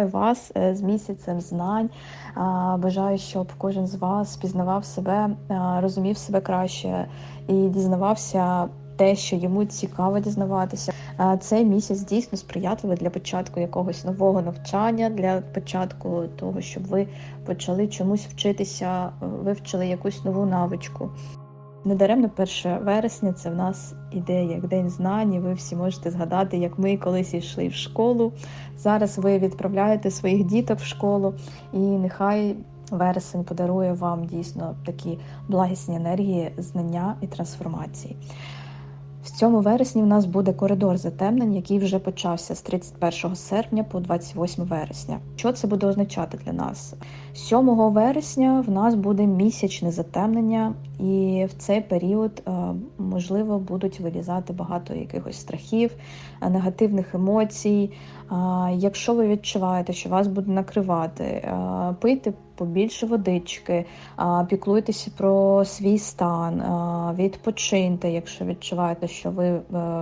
вітаю вас е, з місяцем знань. Бажаю, щоб кожен з вас пізнавав себе, розумів себе краще і дізнавався те, що йому цікаво дізнаватися. Цей місяць дійсно сприятливий для початку якогось нового навчання, для початку того, щоб ви почали чомусь вчитися, вивчили якусь нову навичку. Недаремно 1 вересня це в нас іде як День знань. і Ви всі можете згадати, як ми колись йшли в школу. Зараз ви відправляєте своїх діток в школу, і нехай вересень подарує вам дійсно такі благісні енергії, знання і трансформації. В цьому вересні в нас буде коридор затемнень, який вже почався з 31 серпня по 28 вересня. Що це буде означати для нас? 7 вересня в нас буде місячне затемнення, і в цей період е, можливо будуть вилізати багато якихось страхів, е, негативних емоцій. Е, Якщо ви відчуваєте, що вас буде накривати, пийте побільше водички, піклуйтеся про свій стан, відпочиньте, якщо відчуваєте, що ви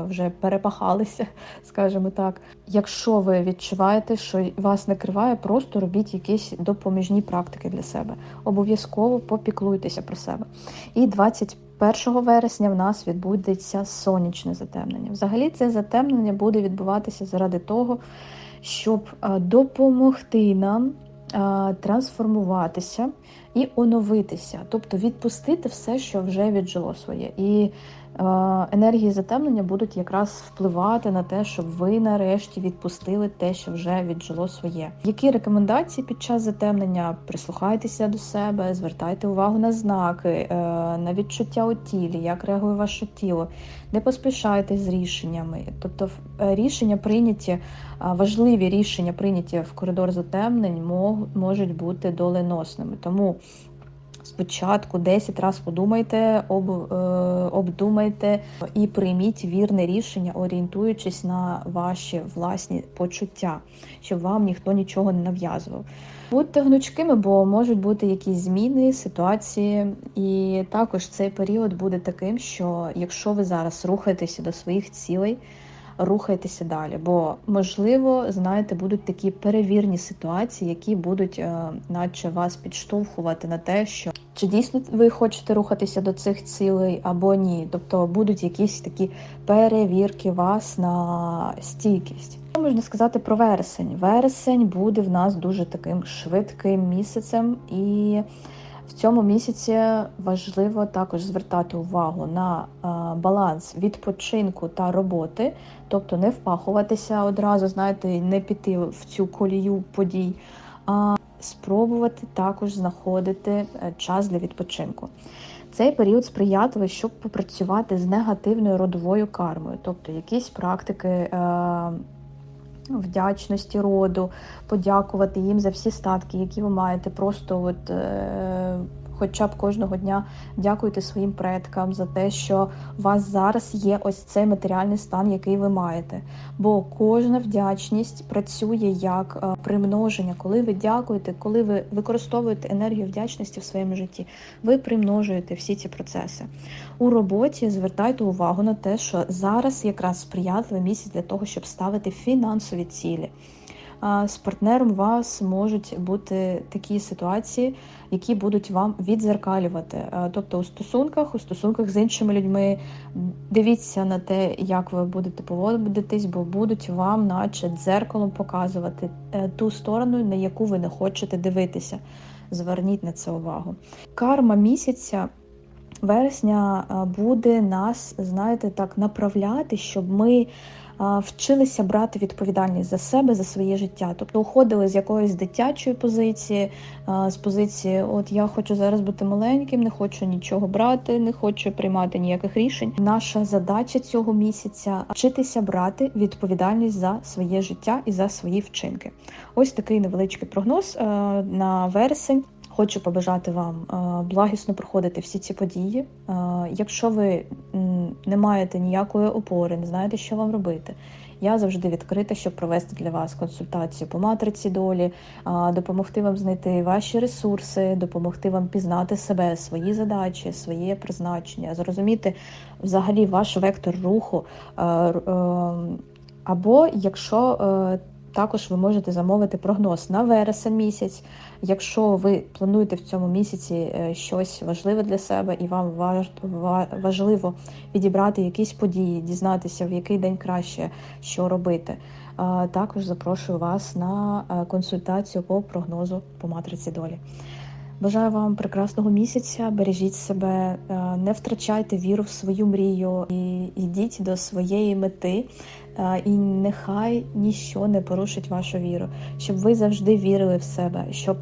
вже перепахалися, скажімо так. Якщо ви відчуваєте, що вас накриває, просто робіть якісь допоміжні практики для себе. Обов'язково попіклуйтеся про себе. І 21 вересня в нас відбудеться сонячне затемнення. Взагалі, це затемнення буде відбуватися заради того, щоб е, допомогти нам е, трансформуватися і оновитися, тобто відпустити все, що вже віджило своє. І енергії затемнення будуть якраз впливати на те, щоб ви нарешті відпустили те, що вже віджило своє. Які рекомендації під час затемнення? Прислухайтеся до себе, звертайте увагу на знаки, е, на відчуття у тілі, як реагує ваше тіло, не поспішайте з рішеннями. Тобто, е, рішення прийняті, важливі рішення прийняті в коридор затемнень можуть бути доленосними. Тому спочатку 10 разів подумайте, об, е, обдумайте і прийміть вірне рішення, орієнтуючись на ваші власні почуття, щоб вам ніхто нічого не нав'язував. Будьте гнучкими, бо можуть бути якісь зміни, ситуації, і також цей період буде таким, що якщо ви зараз рухаєтеся до своїх цілей, рухайтеся далі. Бо, можливо, знаєте, будуть такі перевірні ситуації, які будуть, е, наче вас підштовхувати на те, що чи дійсно ви хочете рухатися до цих цілей або ні. Тобто будуть якісь такі перевірки вас на стійкість. Що можна сказати про вересень? Вересень буде в нас дуже таким швидким місяцем, і в цьому місяці важливо також звертати увагу на е, баланс відпочинку та роботи, тобто не впахуватися одразу, знаєте, не піти в цю колію подій, а спробувати також знаходити е, час для відпочинку. Цей період сприятливий, щоб попрацювати з негативною родовою кармою, тобто якісь практики. Е, Вдячності роду, подякувати їм за всі статки, які ви маєте. Просто от е, хоча б кожного дня дякуйте своїм предкам за те, що у вас зараз є ось цей матеріальний стан, який ви маєте. Бо кожна вдячність працює як е, примноження. Коли ви дякуєте, коли ви використовуєте енергію вдячності в своєму житті, ви примножуєте всі ці процеси. У роботі звертайте увагу на те, що зараз якраз сприятливий місяць для того, щоб ставити фінансові цілі. З партнером у вас можуть бути такі ситуації, які будуть вам відзеркалювати. Тобто у стосунках, у стосунках з іншими людьми дивіться на те, як ви будете поводитись, бо будуть вам, наче дзеркалом, показувати е, ту сторону, на яку ви не хочете дивитися. Зверніть на це увагу. Карма місяця. Вересня буде нас, знаєте, так направляти, щоб ми вчилися брати відповідальність за себе, за своє життя. Тобто уходили з якоїсь дитячої позиції, з позиції, от я хочу зараз бути маленьким, не хочу нічого брати, не хочу приймати ніяких рішень. Наша задача цього місяця вчитися брати відповідальність за своє життя і за свої вчинки. Ось такий невеличкий прогноз на вересень. Хочу побажати вам е, благісно проходити всі ці події. Е, Якщо ви не маєте ніякої опори, не знаєте, що вам робити, я завжди відкрита, щоб провести для вас консультацію по матриці долі, е, допомогти вам знайти ваші ресурси, допомогти вам пізнати себе, свої задачі, своє призначення, зрозуміти взагалі ваш вектор руху. Е, р- е, Або якщо також ви можете замовити прогноз на вересень місяць. Якщо ви плануєте в цьому місяці е, щось важливе для себе, і вам важливо відібрати якісь події, дізнатися, в який день краще що робити. Також запрошую вас на е, консультацію по прогнозу по матриці долі. Бажаю вам прекрасного місяця, бережіть себе, е, не втрачайте віру в свою мрію і йдіть до своєї мети. І нехай ніщо не порушить вашу віру, щоб ви завжди вірили в себе, щоб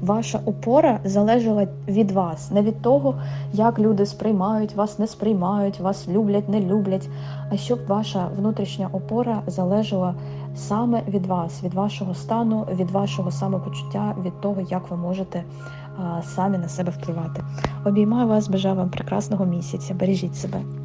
ваша опора залежала від вас, не від того, як люди сприймають вас, не сприймають, вас люблять, не люблять, а щоб ваша внутрішня опора залежала саме від вас, від вашого стану, від вашого самопочуття, від того, як ви можете самі на себе впливати. Обіймаю вас, бажаю вам прекрасного місяця. Бережіть себе.